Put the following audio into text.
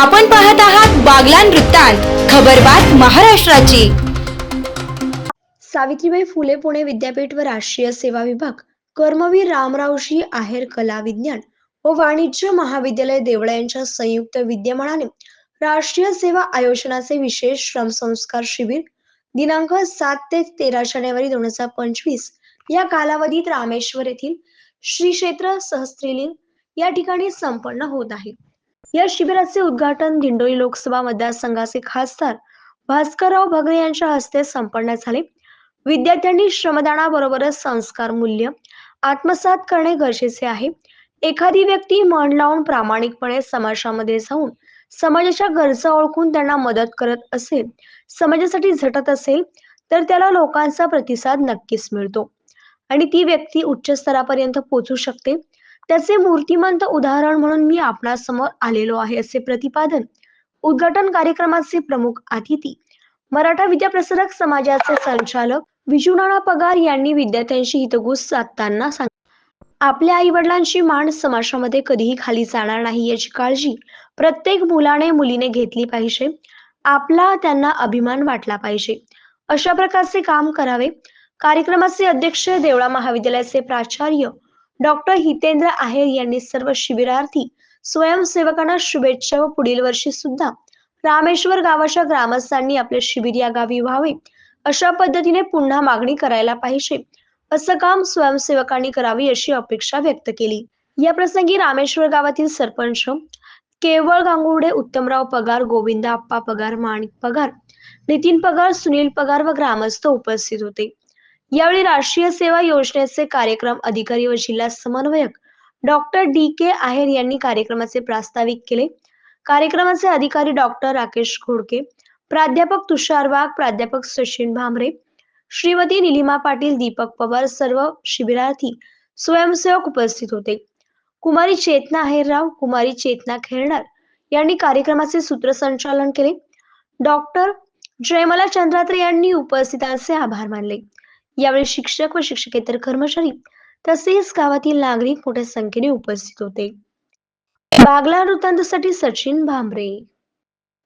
आपण पाहत आहात बागलान वृत्तांत खबरबात महाराष्ट्राची. सावित्रीबाई फुले पुणे विद्यापीठ व राष्ट्रीय सेवा विभाग कर्मवीर रामरावजी आहेर कला विज्ञान व वाणिज्य महाविद्यालय देवळा यांच्या संयुक्त विद्यमानाने राष्ट्रीय सेवा आयोजनाचे विशेष श्रमसंस्कार शिबिर दिनांक सात ते तेरा जानेवारी दोन हजार पंचवीस या कालावधीत रामेश्वर येथील श्री क्षेत्र सहस्त्रीलिंग या ठिकाणी संपन्न होत आहे. या शिबिराचे उद्घाटन दिंडोरी लोकसभा मतदारसंघाचे खासदार भास्करराव भगरे यांच्या हस्ते संपन्न झाले. विद्यार्थ्यांनी श्रमदानाबरोबरच संस्कार मूल्य आत्मसात करणे गरजेचे आहे. एखादी व्यक्ती मन लावून प्रामाणिकपणे समाजामध्ये जाऊन समाजाच्या गरजा ओळखून त्यांना मदत करत असेल समाजासाठी झटत असेल तर त्याला लोकांचा प्रतिसाद नक्कीच मिळतो. आणि ती व्यक्ती उच्च स्तरापर्यंत पोहोचू शकते. त्याचे मूर्तिमंत उदाहरण म्हणून मी आपणासमोर आलेलो आहे असे प्रतिपादन उद्घाटन कार्यक्रमाचे प्रमुख अतिथी मराठा विद्याप्रसारक समाजाचे संचालक विजुनाना पगार यांनी विद्यार्थ्यांशी हितगुज साधताना सांग आपल्या आई वडिलांची मान समाजामध्ये कधीही खाली जाणार नाही याची काळजी प्रत्येक मुलाने मुलीने घेतली पाहिजे. आपला त्यांना अभिमान वाटला पाहिजे. अशा प्रकारचे काम करावे. कार्यक्रमाचे अध्यक्ष देवळा महाविद्यालयाचे प्राचार्य डॉक्टर हितेंद्र आहेर यांनी सर्व शिबिरार्थी स्वयंसेवकांना शुभेच्छा व पुढील वर्षी सुद्धा रामेश्वर गावाच्या ग्रामस्थांनी आपले शिबिर या गावी व्हावे अशा पद्धतीने पुन्हा मागणी करायला पाहिजे असं काम स्वयंसेवकांनी करावी अशी अपेक्षा व्यक्त केली. या प्रसंगी रामेश्वर गावातील सरपंच केवळ गांगुर्डे उत्तमराव पगार गोविंदा आप्पा पगार माणिक पगार नितीन पगार सुनील पगार व ग्रामस्थ उपस्थित होते. यावेळी राष्ट्रीय सेवा योजनेचे कार्यक्रम अधिकारी व जिल्हा समन्वयक डॉक्टर डी के आहेर यांनी कार्यक्रमाचे प्रास्ताविक केले. कार्यक्रमाचे अधिकारी डॉक्टर राकेश घोडके प्राध्यापक तुषार वाघ प्राध्यापक सचिन भामरे श्रीमती निलिमा पाटील दीपक पवार सर्व शिबिरार्थी स्वयंसेवक उपस्थित होते. कुमारी चेतना आहेरराव कुमारी चेतना खेळणार यांनी कार्यक्रमाचे सूत्रसंचालन केले. डॉक्टर जयमला चंद्रात्रे यांनी उपस्थितांचे आभार मानले. यावेळी शिक्षक व शिक्षकेतर कर्मचारी तसेच गावातील नागरिक मोठ्या संख्येने उपस्थित होते. बागला वृत्तांतसाठी सचिन भांबरे.